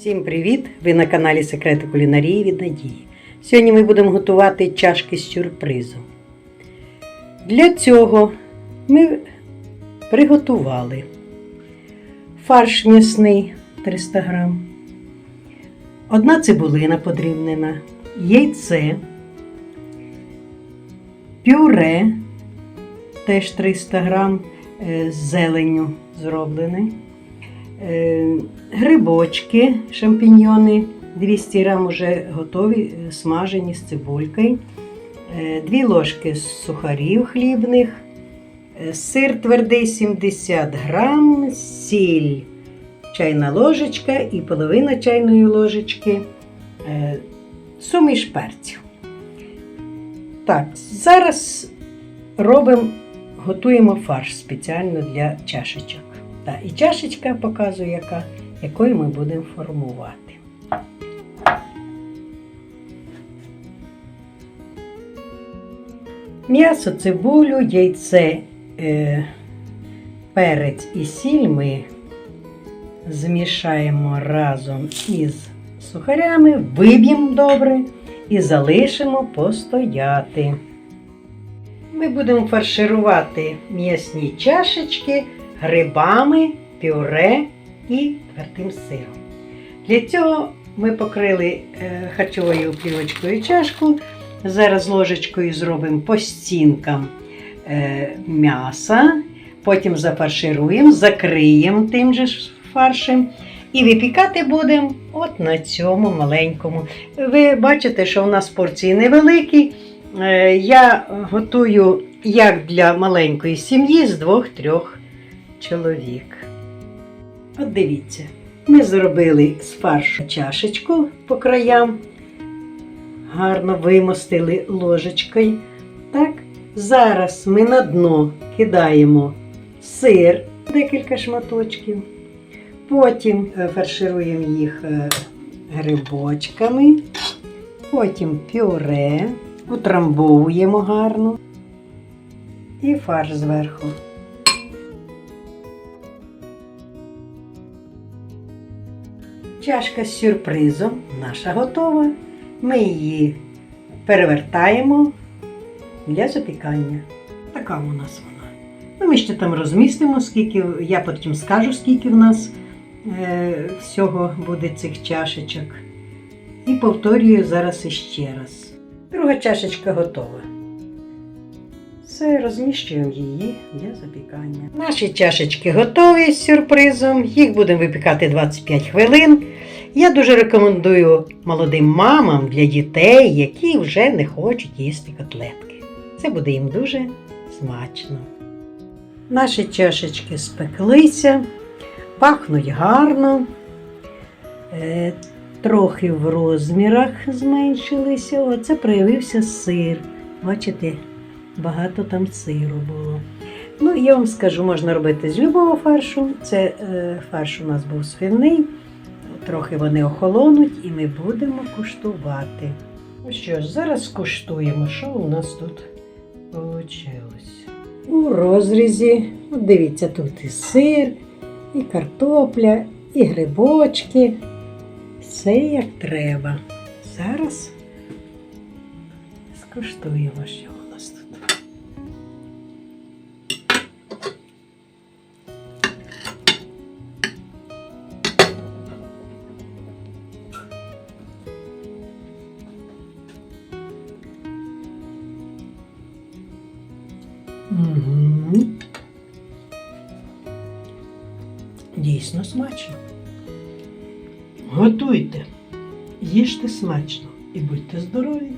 Всім привіт! Ви на каналі Секрети кулінарії від Надії. Сьогодні ми будемо готувати чашки з сюрпризом. Для цього ми приготували фарш м'ясний 300 грам, одна цибулина подрібнена, яйце, пюре теж 300 грам е, з зеленню зроблене. Е, Грибочки, шампіньйони 200 грам уже готові, е, смажені з цибулькою. Е, Дві ложки сухарів хлібних, сир твердий 70 грам, сіль чайна ложечка і половина чайної ложечки, суміш перців. Так, зараз робимо, готуємо фарш спеціально для чашечок. Та, і чашечка показує, яка, якою ми будемо формувати. М'ясо, цибулю, яйце, е, перець і сіль ми змішаємо разом із сухарями, виб'ємо добре і залишимо постояти. Ми будемо фарширувати м'ясні чашечки грибами, пюре і твердим сиром. Для цього ми покрили е, харчовою плівочкою чашку. Зараз ложечкою зробимо по стінкам е, м'яса, потім зафаршируємо, закриємо тим же фаршем. І випікати будемо от на цьому маленькому. Ви бачите, що у нас порції невеликі. Е, Я готую як для маленької сім'ї з двох-трьох чоловік. От дивіться, ми зробили з фаршу чашечку по краям, гарно вимостили ложечкою. Так, зараз ми на дно кидаємо сир, декілька шматочків. Потім е, фаршируємо їх е, грибочками, потім пюре, утрамбовуємо гарно і фарш зверху. Чашка з сюрпризом наша готова. Ми її перевертаємо для запікання. Така у нас вона. Ну, ми ще там розмістимо, скільки, я потім скажу, скільки в нас е, всього буде цих чашечок. І повторюю зараз іще раз. Друга чашечка готова. Все, розміщуємо її для запікання. Наші чашечки готові з сюрпризом. Їх будемо випікати 25 хвилин. Я дуже рекомендую молодим мамам для дітей, які вже не хочуть їсти котлетки. Це буде їм дуже смачно. Наші чашечки спеклися, пахнуть гарно, е, трохи в розмірах зменшилися. Оце проявився сир. Бачите, багато там сиру було. Ну, я вам скажу, можна робити з любого фаршу. Це е, фарш у нас був свиний. Трохи вони охолонуть і ми будемо куштувати. Ну що ж, зараз куштуємо, що у нас тут вийшло. У розрізі, от дивіться, тут і сир, і картопля, і грибочки. Все як треба. Зараз скуштуємо, що Угу. Дійсно смачно. Готуйте, їжте смачно і будьте здорові!